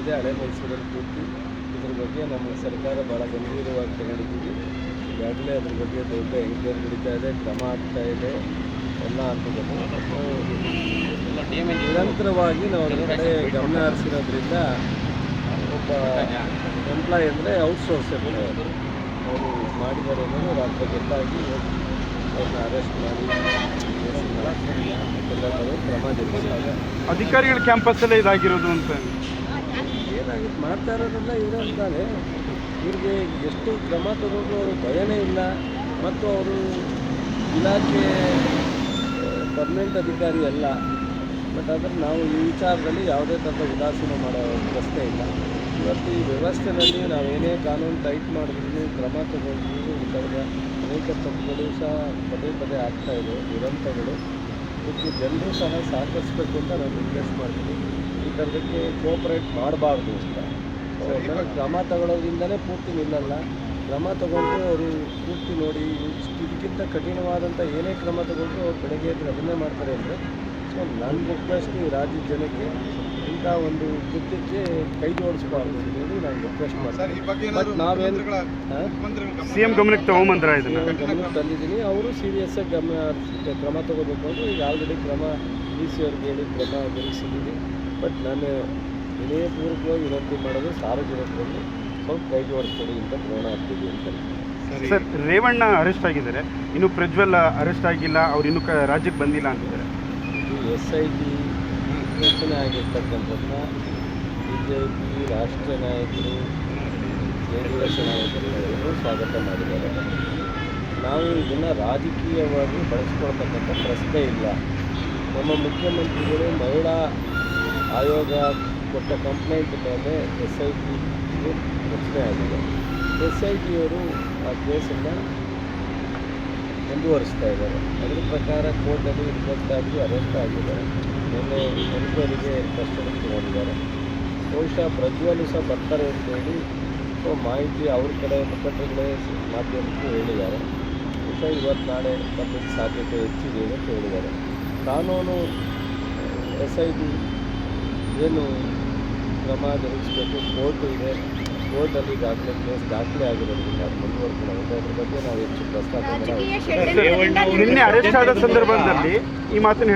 ಏನಿದೆ ಹಳೆ ಮೈಸೂರಲ್ಲಿ ಪೂರ್ತಿ ಇದ್ರ ಬಗ್ಗೆ ನಮ್ಮ ಸರ್ಕಾರ ಭಾಳ ಗಂಭೀರವಾಗಿ ತಗೊಂಡಿದ್ದೀವಿ ಈಗಾಗಲೇ ಅದ್ರ ಬಗ್ಗೆ ದೊಡ್ಡ ಎಂಕ್ವೈರಿ ನಡೀತಾ ಇದೆ, ಕ್ರಮ ಆಗ್ತಾ ಇದೆ, ಎಲ್ಲ ಹಂತದಲ್ಲೂ ನಿರಂತರವಾಗಿ ನಾವು ಕಡೆ ಗಮನ ಹರಿಸಿರೋದ್ರಿಂದ ಒಬ್ಬ ಎಂಪ್ಲಾಯ್ ಅಂದರೆ ಔಟ್ಸೋರ್ಸ್ ಎಂಪ್ಲಾಯ್ ಅವರು ಮಾಡಿದ್ದಾರೆ ಅನ್ನೋದು ರಾತ್ರಿ ಗೊತ್ತಾಗಿ ಅವ್ರನ್ನ ಅರೆಸ್ಟ್ ಮಾಡಿ ಕ್ರಮ ಜರುಗಿಸಿದಾಗ ಅಧಿಕಾರಿಗಳ ಕ್ಯಾಂಪಸ್ಸಲ್ಲೇ ಇದಾಗಿರೋದು ಅಂತ. ಏನಾಗುತ್ತೆ ಮಾಡ್ತಾ ಇರೋದ್ರಿಂದ ಇವರೇ ಅಂತಾನೆ ಇವ್ರಿಗೆ ಎಷ್ಟು ಕ್ರಮ ತಗೊಂಡ್ರು ಅವರು ಭಯನೇ ಇಲ್ಲ. ಮತ್ತು ಅವರು ಇಲಾಖೆ ಪರ್ಮನೆಂಟ್ ಅಧಿಕಾರಿ ಅಲ್ಲ. ಬಟ್ ಆದರೆ ನಾವು ಈ ವಿಚಾರದಲ್ಲಿ ಯಾವುದೇ ಥರದ ಉದಾಸೀನ ಮಾಡೋ ಪ್ರಶ್ನೆ ಇಲ್ಲ. ಇವತ್ತು ಈ ವ್ಯವಸ್ಥೆಯಲ್ಲಿ ನಾವೇನೇ ಕಾನೂನು ಟೈಟ್ ಮಾಡಿದ್ರು, ಕ್ರಮ ತಗೊಂಡ್ರು, ಈ ಅನೇಕ ತಪ್ಪುಗಳು ಸಹ ಪದೇ ಪದೇ ಆಗ್ತಾಯಿದೆ ದುರಂತಗಳು. ಇದಕ್ಕೆ ಜನರು ಸಹ ಸಹಕರಿಸಬೇಕು ಅಂತ ನಾನು ರಿಕ್ವೆಸ್ಟ್ ಮಾಡ್ತೀನಿ. ಈ ಥರದಕ್ಕೆ ಕೋಪರೇಟ್ ಮಾಡಬಾರ್ದು ಅಂತ. ಕ್ರಮ ತಗೊಳ್ಳೋದ್ರಿಂದಲೇ ಪೂರ್ತಿ ನಿಲ್ಲಲ್ಲ. ಕ್ರಮ ತಗೊಂಡು ಅವರು ಪೂರ್ತಿ ನೋಡಿ ಇದಕ್ಕಿಂತ ಕಠಿಣವಾದಂಥ ಏನೇ ಕ್ರಮ ತಗೊಂಡು ಅವ್ರು ಬೆಳಗ್ಗೆ ಎದ್ದು ಅದನ್ನೇ ಮಾಡ್ತಾರೆ ಅಂದರೆ ಸೊ ನನ್ನ ರಿಕ್ವೆಸ್ಟ್ ಈ ರಾಜ್ಯದ ಜನಕ್ಕೆ ಇಂಥ ಒಂದು ಕೃತ್ಯಕ್ಕೆ ಕೈ ಜೋಡಿಸ್ಬಾರ್ದು ಅಂತ ಹೇಳಿ ನಾನು ರಿಕ್ವೆಸ್ಟ್ ಮಾಡ್ತೀನಿ ಬಟ್ ನಾವೇನು ಸಿ ಎಂ ಗಮನಕ್ಕೆ ತಗೊಂಬಂದ್ರ ಇದನ್ನ? ಗಮನಕ್ಕೆ ತಂದಿದ್ದೀನಿ. ಅವರು ಸೀರಿಯಸ್ ಆಗಿ ಗಮನ ಕ್ರಮ ತಗೋಬೇಕು ಅಂತ ಈಗ ಆಲ್ರೆಡಿ ಕ್ರಮ ಡಿ ಸಿ ಅವ್ರಿಗೆ ಹೇಳಿ ಕ್ರಮ ಜರುಗಿಸಿದ್ದೀನಿ ಬಟ್ ನಾನು ವಿನಯಪೂರ್ವಕವಾಗಿ ವಿನಂತಿ ಮಾಡೋದು ಸಾರ್ವಜನಿಕರಲ್ಲಿ ಸ್ವಲ್ಪ ಕೈ ಜೋಡಿಸ್ಕೊಡಿ ಅಂತ ಪ್ರೇರಣ ಆಗ್ತೀವಿ ಅಂತ ಸರ್. ರೇವಣ್ಣ ಅರೆಸ್ಟ್ ಆಗಿದ್ದಾರೆ. ಇನ್ನು ಪ್ರಜ್ವಲ್ ಅರೆಸ್ಟ್ ಆಗಿಲ್ಲ. ಅವ್ರು ಇನ್ನೂ ಕ ರಾಜ್ಯಕ್ಕೆ ಬಂದಿಲ್ಲ ಅಂತಿದ್ದಾರೆ. ಇದು ಎಸ್ ಐ ಟಿ ರಚನೆ ಆಗಿರ್ತಕ್ಕಂಥದ್ದನ್ನ ಬಿ ಜೆ ಪಿ ರಾಷ್ಟ್ರೀಯ ನಾಯಕರು ಜೆ ಡಿ ಎಸ್ ನಾಯಕರು ಸ್ವಾಗತ ಮಾಡಿದ್ದಾರೆ. ನಾವು ಇದನ್ನು ರಾಜಕೀಯವಾಗಿ ಬಳಸ್ಕೊಳ್ತಕ್ಕಂಥ ಪ್ರಶ್ನೆ ಇಲ್ಲ. ನಮ್ಮ ಮುಖ್ಯಮಂತ್ರಿಗಳು ಮಹಿಳಾ ಆಯೋಗ ಕೊಟ್ಟ ಕಂಪ್ಲೇಂಟ್ ಮೇಲೆ ಎಸ್ ಐ ಟಿ ರಚನೆ ಆಗಿದೆ. ಎಸ್ ಐ ಟಿಯವರು ಆ ಕೇಸನ್ನು ಮುಂದುವರಿಸ್ತಾ ಇದ್ದಾರೆ. ಅದರ ಪ್ರಕಾರ ಕೋರ್ಟಲ್ಲಿ ರಿಜೆಕ್ಟ್ ಆಗಿ ಅರೆಸ್ಟ್ ಆಗಿದ್ದಾರೆ. ನಿನ್ನೆ ಮುಂಜಾನೆಗೆ ಕಸ್ಟಡಿ ತಗೊಂಡಿದ್ದಾರೆ ಬಹುಶಃ ಪ್ರಜ್ವಲು ಸಹ ಬರ್ತಾರೆ ಅಂತೇಳಿ ಸೊ ಮಾಹಿತಿ ಅವ್ರ ಕಡೆ ಮುಖಂಡರುಗಳೇ ಮಾಧ್ಯಮಕ್ಕೆ ಹೇಳಿದ್ದಾರೆ. ಬಹುಶಃ ಇವತ್ತು ನಾಳೆ ಬರಲಿಕ್ಕೆ ಸಾಧ್ಯತೆ ಹೆಚ್ಚಿದೆ ಅಂತ ಹೇಳಿದ್ದಾರೆ. ಕಾನೂನು, ಎಸ್ ಐ ಟಿ ಏನು ಕ್ರಮ ಜರುಗಿಸಬೇಕು, ಕೋರ್ಟ್ ಇದೆ. ಕೋರ್ಟಲ್ಲಿ ಈಗಾಗಲೇ ಕೇಸ್ ದಾಖಲೆ ಆಗಿರೋದ್ರಿಂದ ಅದು ಮುಂದುವರ್ಕೊಂಡು ಹೋಗುತ್ತೆ ಅದ್ರ ಬಗ್ಗೆ ನಾವು ಹೆಚ್ಚು ಪ್ರಸ್ತಾಪ ನಿನ್ನೆ ಅರೆಸ್ಟ್ ಆದ ಸಂದರ್ಭದಲ್ಲಿ ಈ ಮಾತನ್ನು